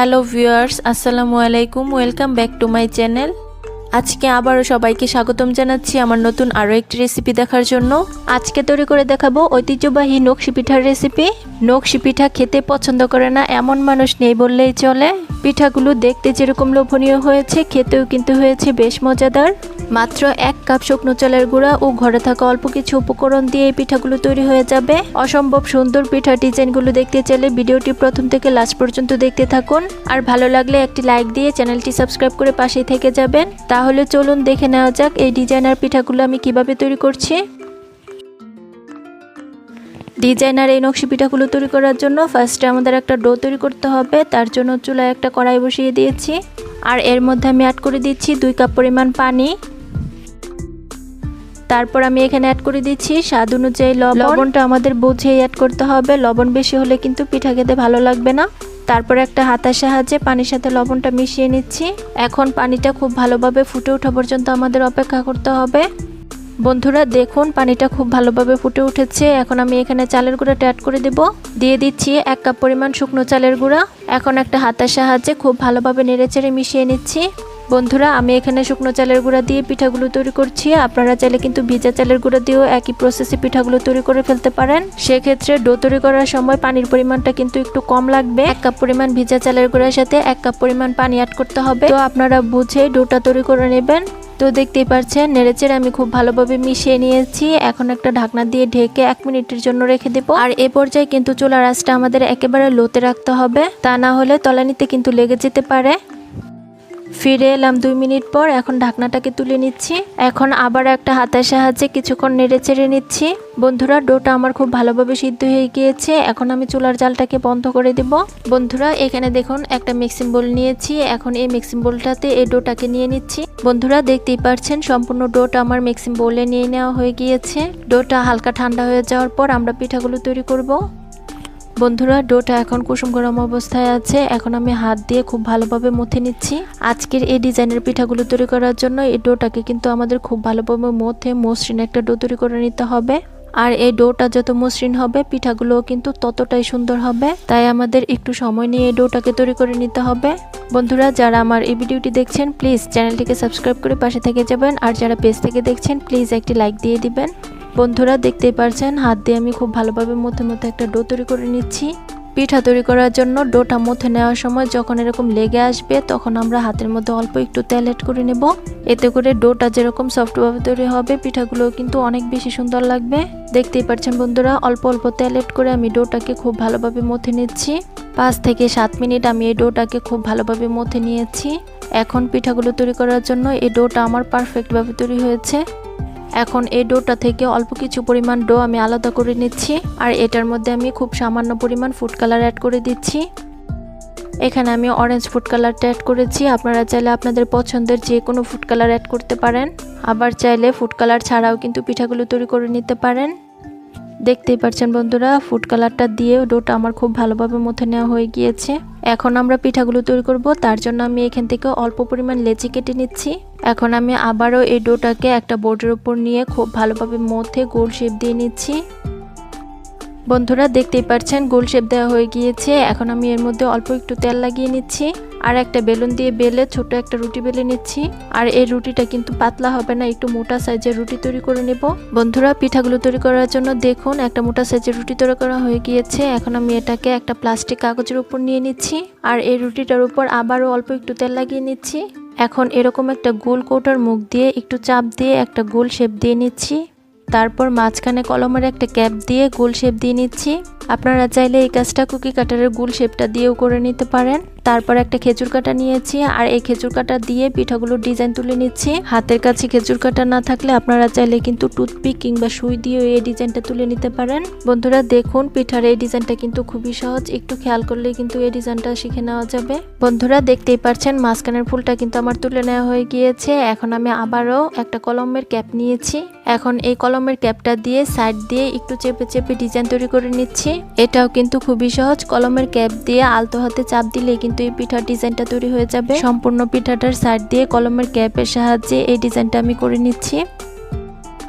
Hello viewers আসসালামু আলাইকুম welcome back to my channel আজকে আবারও সবাইকে স্বাগতম জানাচ্ছি আমার নতুন আরও একটি রেসিপি দেখার জন্য। আজকে তৈরি করে দেখাবো ঐতিহ্যবাহী নকশি পিঠার রেসিপি নকশি পিঠা খেতে পছন্দ করে না এমন মানুষ নেই বললেই চলে। পিঠাগুলো দেখতে যেরকম লোভনীয় হয়েছে, খেতেও কিন্তু হয়েছে বেশ মজাদার। মাত্র এক কাপ শুকনো চালের গুঁড়া ও ঘরে থাকা অল্প কিছু উপকরণ দিয়ে এই পিঠাগুলো তৈরি হয়ে যাবে। অসম্ভব সুন্দর পিঠা ডিজাইনগুলো দেখতে চাইলে ভিডিওটি প্রথম থেকে লাস্ট পর্যন্ত দেখতে থাকুন। আর ভালো লাগলে একটি লাইক দিয়ে চ্যানেলটি সাবস্ক্রাইব করে পাশেই থেকে যাবেন। তাহলে চলুন দেখে নেওয়া যাক এই ডিজাইনার পিঠাগুলো আমি কীভাবে তৈরি করছি। ডিজাইনার এই নকশি পিঠাগুলো তৈরি করার জন্য ফার্স্টে আমাদের একটা ডো তৈরি করতে হবে। তার জন্য চুলায় একটা কড়াই বসিয়ে দিয়েছি। আর এর মধ্যে আমি অ্যাড করে দিচ্ছি দুই কাপ পরিমাণ পানি। তারপর আমি এখানে অ্যাড করে দিচ্ছি স্বাদ অনুযায়ী লবণ। লবণটা আমাদের বুঝেই অ্যাড করতে হবে। লবণ বেশি হলে কিন্তু পিঠা খেতে ভালো লাগবে না। তারপর একটা হাতার সাহায্যে পানির সাথে লবণটা মিশিয়ে নিচ্ছি। এখন পানিটা খুব ভালোভাবে ফুটে ওঠা পর্যন্ত আমাদের অপেক্ষা করতে হবে। বন্ধুরা, দেখুন, পানিটা খুব ভালোভাবে ফুটে উঠেছে। এখন আমি এখানে চালের গুঁড়াটা অ্যাড করে দেব। দিয়ে দিচ্ছি এক কাপ পরিমাণ শুকনো চালের গুঁড়া। এখন একটা হাতার সাহায্যে খুব ভালোভাবে নেড়েচেড়ে মিশিয়ে নিচ্ছি। বন্ধুরা, আমি এখানে শুকনো চালের গুঁড়া দিয়ে পিঠাগুলো তৈরি করছি। আপনারা চাইলে কিন্তু ভিজা চালের গুঁড়া দিয়েও একই প্রসেসে পিঠাগুলো তৈরি করে ফেলতে পারেন। সেক্ষেত্রে ডো তৈরি করার সময় পানির পরিমাণটা কিন্তু একটু কম লাগবে। এক কাপ পরিমাণ ভিজা চালের গুঁড়ার সাথে এক কাপ পরিমাণ পানি অ্যাড করতে হবে। তো আপনারা বুঝে ডোটা তৈরি করে নেবেন। তো দেখতেই পাচ্ছেন নেড়েচেড়ে আমি খুব ভালোভাবে মিশিয়ে নিয়েছি। এখন একটা ঢাকনা দিয়ে ঢেকে এক মিনিটের জন্য রেখে দেবো। আর এ পর্যায়ে কিন্তু চুলার আঁচটা আমাদের একেবারে লোতে রাখতে হবে। তা না হলে তলানিতে কিন্তু লেগে যেতে পারে। ফিরে এলাম দুই মিনিট পর, এখন ঢাকনাটাকে তুলে নিচ্ছি। এখন আবার একটা হাতের সাহায্যে কিছুক্ষণ নেড়ে চেড়ে নিচ্ছি। বন্ধুরা, ডোটা আমার খুব ভালোভাবে সিদ্ধ হয়ে গিয়েছে। এখন আমি চুলার জালটাকে বন্ধ করে দেব। বন্ধুরা, এখানে দেখুন, একটা মিক্সিং বোল নিয়েছি। এখন এই মিক্সিং বোলটাতে এই ডোটাকে নিয়ে নিচ্ছি। বন্ধুরা, দেখতেই পাচ্ছেন সম্পূর্ণ ডোটা আমার মিক্সিং বোলে নিয়ে নেওয়া হয়ে গিয়েছে। ডোটা হালকা ঠান্ডা হয়ে যাওয়ার পর আমরা পিঠাগুলো তৈরি করব। বন্ধুরা, ডোটা এখন কুসুম গরম অবস্থায় আছে। এখন আমি হাত দিয়ে খুব ভালোভাবে মুথে নিচ্ছি। আজকের এই ডিজাইনের পিঠাগুলো তৈরি করার জন্য এই ডোটাকে কিন্তু আমাদের খুব ভালোভাবে মথে মসৃণ একটা ডো তৈরি করে নিতে হবে। আর এই ডোটা যত মসৃণ হবে, পিঠাগুলোও কিন্তু ততটাই সুন্দর হবে। তাই আমাদের একটু সময় নিয়ে এই ডোটাকে তৈরি করে নিতে হবে। বন্ধুরা, যারা আমার এই ভিডিওটি দেখছেন, প্লিজ চ্যানেলটিকে সাবস্ক্রাইব করে পাশে থেকে যাবেন। আর যারা পেজ থেকে দেখছেন, প্লিজ একটি লাইক দিয়ে দিবেন। বন্ধুরা, দেখতেই পারছেন, হাত দিয়ে আমি খুব ভালোভাবে মধ্যে মধ্যে একটা ডো তৈরি করে নিচ্ছি। পিঠা তৈরি করার জন্য ডোটা মধ্যে নেওয়ার সময় যখন এরকম লেগে আসবে, তখন আমরা হাতের মধ্যে অল্প একটু তেল এড করে নেব। এতে করে ডোটা যেরকম সফটভাবে তৈরি হবে পিঠাগুলো কিন্তু অনেক বেশি সুন্দর লাগবে। দেখতেই পাচ্ছেন বন্ধুরা, অল্প অল্প তেল এড করে আমি ডোটাকে খুব ভালোভাবে মথে নিচ্ছি। পাঁচ থেকে সাত মিনিট আমি এই ডোটাকে খুব ভালোভাবে মথে নিয়েছি। এখন পিঠাগুলো তৈরি করার জন্য এই ডোটা আমার পারফেক্টভাবে তৈরি হয়েছে। এখন এই ডোটা থেকে অল্প কিছু পরিমাণ ডো আমি আলাদা করে নিচ্ছি, আর এটার মধ্যে আমি খুব সামান্য পরিমাণ ফুড কালার অ্যাড করে দিচ্ছি। এখানে আমি অরেঞ্জ ফুড কালারটা অ্যাড করেছি, আপনারা চাইলে আপনাদের পছন্দের যে কোনো ফুড কালার অ্যাড করতে পারেন। আবার চাইলে ফুড কালার ছাড়াও কিন্তু পিঠাগুলো তৈরি করে নিতে পারেন। দেখতেই পাচ্ছেন বন্ধুরা ফুড কালারটা দিয়ে ডোটা আমার খুব ভালোভাবে মধ্যে নেওয়া হয়ে গিয়েছে। এখন আমরা পিঠাগুলো তৈরি করব, তার জন্য আমি এখান থেকে অল্প পরিমাণ লেচি কেটে নিচ্ছি। এখন আমি আবারও এই ডোটাকে একটা বোর্ডের উপর নিয়ে খুব ভালোভাবে মধ্যে গোল শেপ দিয়ে নিচ্ছি। বন্ধুরা, দেখতেই পাচ্ছেন, গোল শেপ দেওয়া হয়ে গিয়েছে। এখন আমি এর মধ্যে অল্প একটু তেল লাগিয়ে নিচ্ছি আর একটা বেলুন দিয়ে বেলে ছোট একটা রুটি বেলে নিচ্ছি। আর এই রুটিটা কিন্তু পাতলা হবে না, একটু মোটা সাইজের রুটি তৈরি করে নেব। বন্ধুরা, পিঠাগুলো তৈরি করার জন্য দেখুন, একটা মোটা সাইজের রুটি তৈরি করা হয়ে গিয়েছে। এখন আমি এটাকে একটা প্লাস্টিক কাগজের উপর নিয়ে নিচ্ছি। আর এই রুটিটার উপর আবারও অল্প একটু তেল লাগিয়ে নিচ্ছি। এখন এরকম একটা গোল কৌটার মুখ দিয়ে একটু চাপ দিয়ে একটা গোল শেপ দিয়ে নিচ্ছি। তারপর মাঝখানে কলমের একটা ক্যাপ দিয়ে গোল শেপ দিয়ে নিচ্ছি। আপনারা চাইলে এই কাজটা কুকি কাটারের গোল শেপটা দিয়েও করে নিতে পারেন। তারপর একটা খেজুর কাটা নিয়েছি আর এই খেজুর কাটা দিয়ে পিঠাগুলোর ডিজাইন তুলে নিচ্ছি। হাতের কাছে খেজুর কাটা না থাকলে আপনারা চাইলে কিন্তু টুথপিক কিংবা সুই দিয়েও এই ডিজাইনটা তুলে নিতে পারেন। বন্ধুরা, দেখুন, পিঠার এই ডিজাইনটা কিন্তু খুবই সহজ। একটু খেয়াল করলেই কিন্তু এই ডিজাইনটা শিখে নেওয়া যাবে। বন্ধুরা, দেখতেই পাচ্ছেন মাঝখানের ফুলটা কিন্তু আমার তুলে নেওয়া হয়ে গিয়েছে। এখন আমি আবারও একটা কলমের ক্যাপ নিয়েছি। এখন এই কলমের ক্যাপটা দিয়ে সাইড দিয়ে একটু চেপে চেপে ডিজাইন তৈরি করে নিচ্ছি। এটাও কিন্তু খুবই সহজ। কলমের ক্যাপ দিয়ে আলতো হাতে চাপ দিলে কিন্তু এই পিঠার ডিজাইনটা তৈরি হয়ে যাবে। সম্পূর্ণ পিঠাটার সাইড দিয়ে কলমের ক্যাপের সাহায্যে এই ডিজাইনটা আমি করে নিচ্ছি।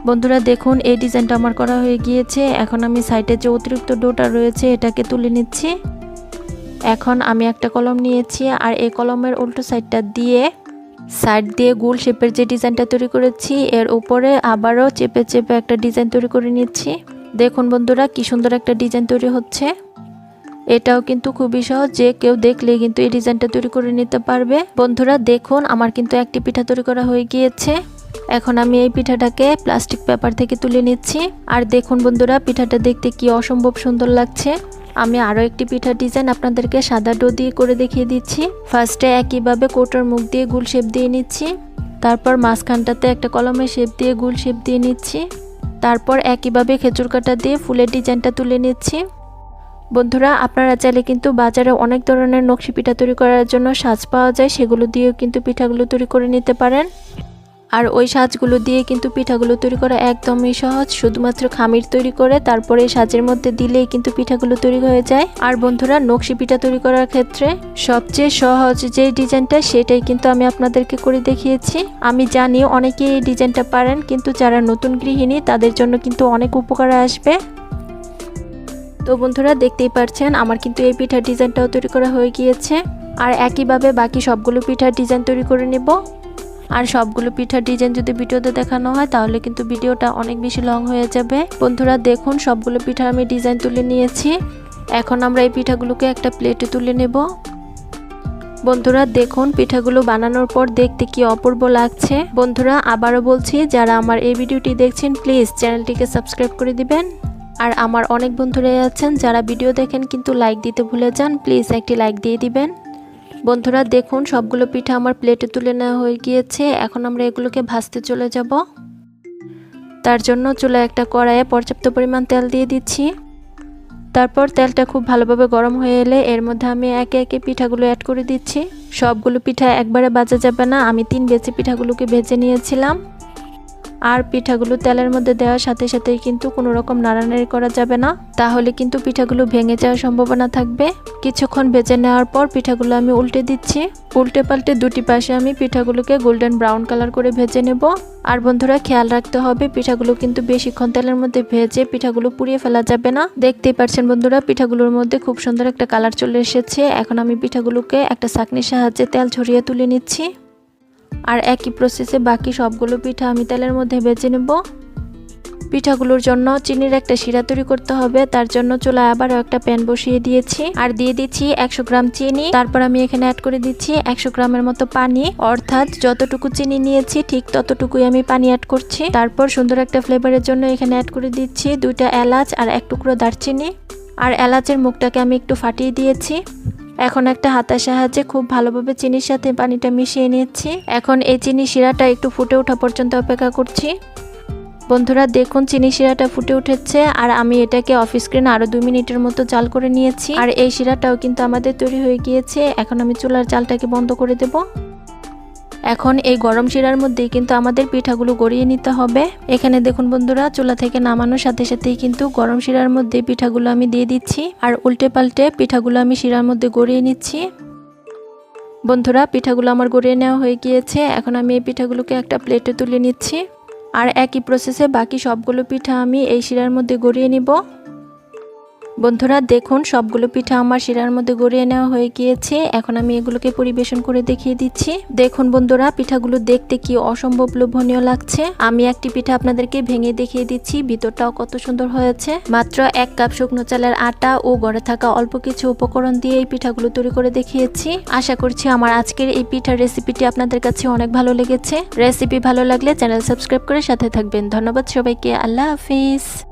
বন্ধুরা, দেখুন, এই ডিজাইনটা আমার করা হয়ে গিয়েছে। এখন আমি সাইডে যে অতিরিক্ত ডোটা রয়েছে, এটাকে তুলে নিচ্ছি। এখন আমি একটা কলম নিয়েছি আর এই কলমের উল্টো সাইডটা দিয়ে সাইড দিয়ে গোল শেপের যে ডিজাইনটা তৈরি করেছি, এর উপরে আবারও চেপে চেপে একটা ডিজাইন তৈরি করে নিচ্ছি। দেখুন বন্ধুরা, কি সুন্দর একটা ডিজাইন তৈরি হচ্ছে। এটাও কিন্তু খুবই সহজ যে কেউ দেখলে কিন্তু এই ডিজাইনটা তৈরি করে নিতে পারবে। বন্ধুরা, দেখুন, আমার কিন্তু একটি পিঠা তৈরি করা হয়ে গিয়েছে। এখন আমি এই পিঠাটাকে প্লাস্টিক পেপার থেকে তুলে নিচ্ছি। আর দেখুন বন্ধুরা, পিঠাটা দেখতে কি অসম্ভব সুন্দর লাগছে। আমি আরও একটি পিঠার ডিজাইন আপনাদেরকে সাদা ডো দিয়ে করে দেখিয়ে দিচ্ছি। ফার্স্টে একইভাবে কোটার মুখ দিয়ে গুল শেপ দিয়ে নিচ্ছি। তারপর মাঝখানটাতে একটা কলমের শেপ দিয়ে গুল শেপ দিয়ে নিচ্ছি। তারপর একইভাবে খেজুর কাটা দিয়ে ফুলের ডিজাইনটা তুলে নিচ্ছি। বন্ধুরা, আপনারা চাইলে কিন্তু বাজারে অনেক ধরনের নকশি পিঠা তৈরি করার জন্য সাজ পাওয়া যায়। সেগুলো দিয়েও কিন্তু পিঠাগুলো তৈরি করে নিতে পারেন। আর ওই সাজগুলো দিয়ে কিন্তু পিঠাগুলো তৈরি করা একদমই সহজ। শুধুমাত্র খামির তৈরি করে তারপরে সাজের মধ্যে দিলেই কিন্তু পিঠাগুলো তৈরি হয়ে যায়। আর বন্ধুরা, নকশি পিঠা তৈরি করার ক্ষেত্রে সবচেয়ে সহজ যে ডিজাইনটা, সেটাই কিন্তু আমি আপনাদেরকে করে দেখিয়েছি। আমি জানি অনেকে এই ডিজাইনটা পারেন, কিন্তু যারা নতুন গৃহিণী, তাদের জন্য কিন্তু অনেক উপকারে আসবে। তো বন্ধুরা, দেখতেই পারছেন, আমার কিন্তু এই পিঠার ডিজাইনটাও তৈরি করা হয়ে গিয়েছে। আর একইভাবে বাকি সবগুলো পিঠার ডিজাইন তৈরি করে নেব। আর সবগুলো পিঠার ডিজাইন যদি ভিডিওতে দেখানো হয়, তাহলে কিন্তু ভিডিওটা অনেক বেশি লং হয়ে যাবে। বন্ধুরা, দেখুন, সবগুলো পিঠা আমি ডিজাইন তুলে নিয়েছি। এখন আমরা এই পিঠাগুলোকে একটা প্লেটে তুলে নেব। বন্ধুরা, দেখুন, পিঠাগুলো বানানোর পর দেখতে কি অপূর্ব লাগছে। বন্ধুরা, আবারও বলছি, যারা আমার এই ভিডিওটি দেখছেন প্লিজ চ্যানেলটিকে সাবস্ক্রাইব করে দিবেন। আর আমার অনেক বন্ধুরাই আছেন, যারা ভিডিও দেখেন কিন্তু লাইক দিতে ভুলে যান প্লিজ একটি লাইক দিয়ে দিবেন। বন্ধুরা, দেখুন, সবগুলো পিঠা আমার প্লেটে তুলে নেওয়া হয়ে গিয়েছে। এখন আমরা এগুলোকে ভাজতে চলে যাব। তার জন্য চুলা একটা কড়াইয়ে পর্যাপ্ত পরিমাণ তেল দিয়ে দিচ্ছি। তারপর তেলটা খুব ভালোভাবে গরম হয়ে এলে এর মধ্যে আমি একে একে পিঠাগুলো অ্যাড করে দিচ্ছি। সবগুলো পিঠা একবারে বাজা যাবে না। আমি তিন বেচে পিঠাগুলোকে ভেজে নিয়েছিলাম। আর পিঠাগুলো তেলের মধ্যে দেওয়ার সাথে সাথেই কিন্তু কোনো রকম নাড়ানাড়ি করা যাবে না। তাহলে কিন্তু পিঠাগুলো ভেঙে যাওয়ার সম্ভাবনা থাকবে। কিছুক্ষণ ভেজে নেওয়ার পর পিঠাগুলো আমি উল্টে দিচ্ছি। উল্টে পাল্টে দুটি পাশে আমি পিঠাগুলোকে গোল্ডেন ব্রাউন কালার করে ভেজে নেব। আর বন্ধুরা, খেয়াল রাখতে হবে, পিঠাগুলো কিন্তু বেশিক্ষণ তেলের মধ্যে ভেজে পিঠাগুলো পুড়িয়ে ফেলা যাবে না। দেখতেই পাচ্ছেন বন্ধুরা, পিঠাগুলোর মধ্যে খুব সুন্দর একটা কালার চলে এসেছে। এখন আমি পিঠাগুলোকে একটা চাকনির সাহায্যে তেল ছড়িয়ে তুলে নিচ্ছি। আর একই প্রসেসে বাকি সবগুলো পিঠা আমি তেলের মধ্যে বেজে নেব। পিঠাগুলোর জন্য চিনির একটা শিরা তৈরি করতে হবে, তার জন্য চুলায় আবারও একটা প্যান বসিয়ে দিয়েছি। আর দিয়ে দিচ্ছি একশো গ্রাম চিনি, তারপর আমি এখানে অ্যাড করে দিচ্ছি একশো গ্রামের মতো পানি। অর্থাৎ যতটুকু চিনি নিয়েছি, ঠিক ততটুকুই আমি পানি অ্যাড করছি। তারপর সুন্দর একটা ফ্লেভারের জন্য এখানে অ্যাড করে দিচ্ছি দুইটা এলাচ আর এক টুকরো দারচিনি। আর এলাচের মুখটাকে আমি একটু ফাটিয়ে দিয়েছি। এখন একটা হাতার সাহায্যে খুব ভালোভাবে চিনির সাথে পানিটা মিশিয়ে নিচ্ছি এখন এই চিনি শিরাটা একটু ফুটে ওঠা পর্যন্ত অপেক্ষা করছি। বন্ধুরা, দেখুন, চিনি শিরাটা ফুটে উঠেছে আর আমি এটাকে অফ স্ক্রিন আরও দুই মিনিটের মতো জাল করে নিয়েছি। আর এই শিরাটাও কিন্তু আমাদের তৈরি হয়ে গিয়েছে। এখন আমি চুলার জালটাকে বন্ধ করে দেব। এখন এই গরম শিরার মধ্যেই কিন্তু আমাদের পিঠাগুলো গড়িয়ে নিতে হবে। এখানে দেখুন বন্ধুরা, চুলা থেকে নামানোর সাথে সাথেই কিন্তু গরম শিরার মধ্যে পিঠাগুলো আমি দিয়ে দিচ্ছি আর উল্টে পাল্টে পিঠাগুলো আমি শিরার মধ্যে গড়িয়ে নিচ্ছি। বন্ধুরা, পিঠাগুলো আমার গড়িয়ে নেওয়া হয়ে গিয়েছে। এখন আমি এই পিঠাগুলোকে একটা প্লেটে তুলে নিচ্ছি। আর একই প্রসেসে বাকি সবগুলো পিঠা আমি এই শিরার মধ্যে গড়িয়ে নিব। বন্ধুরা, দেখুন, সবগুলো পিঠা আমার শিরার মধ্যে গড়িয়ে নেওয়া হয়ে গিয়েছে। এখন আমি এগুলোকে পরিবেশন করে দেখিয়ে দিচ্ছি। দেখুন বন্ধুরা, পিঠাগুলো দেখতে কি অসম্ভব লোভনীয় লাগছে। আমি একটি পিঠা আপনাদেরকে ভেঙে দেখিয়ে দিচ্ছি। ভিতরটাও কত সুন্দর হয়েছে। মাত্র এক কাপ শুকনো চালের আটা ও গড়ে থাকা অল্প কিছু উপকরণ দিয়ে এই পিঠাগুলো তৈরি করে দেখিয়েছি। আশা করছি আমার আজকের এই পিঠার রেসিপিটি আপনাদের কাছে অনেক ভালো লেগেছে। রেসিপি ভালো লাগলে চ্যানেল সাবস্ক্রাইব করে সাথে থাকবেন। ধন্যবাদ সবাইকে। আল্লাহ হাফিজ।